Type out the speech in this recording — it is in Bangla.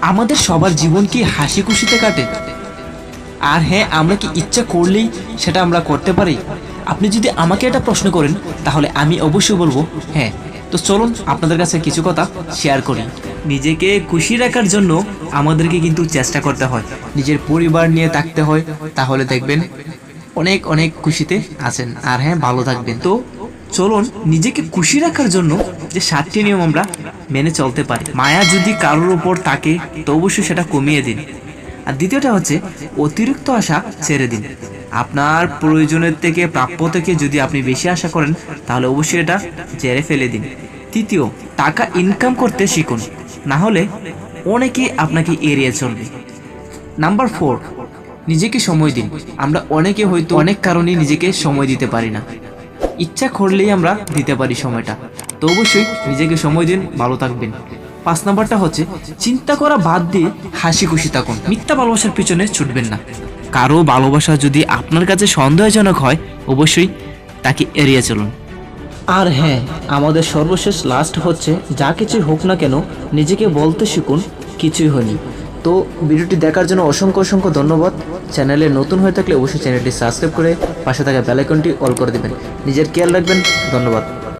আমাদের সবার জীবন কি হাসি খুশিতে কাটে? আর হ্যাঁ আমরা কি ইচ্ছা করলেই সেটা আমরা করতে পারি? আপনি যদি আমাকে এটা প্রশ্ন করেন, তাহলে আমি অবশ্যই বলব হ্যাঁ। তো চলুন, আপনাদের কাছে কিছু কথা শেয়ার করি। নিজেকে খুশি রাখার জন্য আমাদেরকে কিন্তু চেষ্টা করতে হয়। নিজের পরিবার নিয়ে থাকতে হয়, তাহলে দেখবেন অনেক অনেক খুশিতে আছেন। আর হ্যাঁ ভালো থাকবেন। তো চলুন, নিজেকে খুশি রাখার জন্য যে সাতটি নিয়ম আমরা মেনে চলতে পারি। মায়া যদি কারোর উপর থাকে তো অবশ্যই সেটা কমিয়ে দিন। আর দ্বিতীয়টা হচ্ছে, অতিরিক্ত আশা ছেড়ে দিন। আপনার প্রয়োজনের থেকে, প্রাপ্য থেকে যদি আপনি বেশি আশা করেন, তাহলে অবশ্যই এটা জেরে ফেলে দিন। তৃতীয়, টাকা ইনকাম করতে শিখুন। না হলে অনেকে আপনাকে এড়িয়ে চলবে। নাম্বার ফোর, নিজেকে সময় দিন। আমরা অনেকে হয়তো অনেক কারণে নিজেকে সময় দিতে পারি না। ইচ্ছা করলেই আমরা দিতে পারি সময়টা। তো অবশ্যই নিজেকে সময় দিন, ভালো থাকবেন। পাঁচ নাম্বারটা হচ্ছে, চিন্তা করা বাদ দিয়ে হাসি খুশি থাকুন। মিথ্যা ভালোবাসার পিছনে ছুটবেন না। কারও ভালোবাসা যদি আপনার কাছে সন্দেহজনক হয়, অবশ্যই তাকে এড়িয়ে চলুন। আর হ্যাঁ আমাদের সর্বশেষ লাস্ট হচ্ছে, যা কিছুই হোক না কেন, নিজেকে বলতে শিখুন, কিছুই হয়নি। তো ভিডিওটি দেখার জন্য অসংখ্য অসংখ্য ধন্যবাদ। চ্যানেলে নতুন হয়ে থাকলে অবশ্যই চ্যানেলটি সাবস্ক্রাইব করে পাশে থাকা বেলাইকনটি অল করে দেবেন। নিজের খেয়াল রাখবেন। ধন্যবাদ।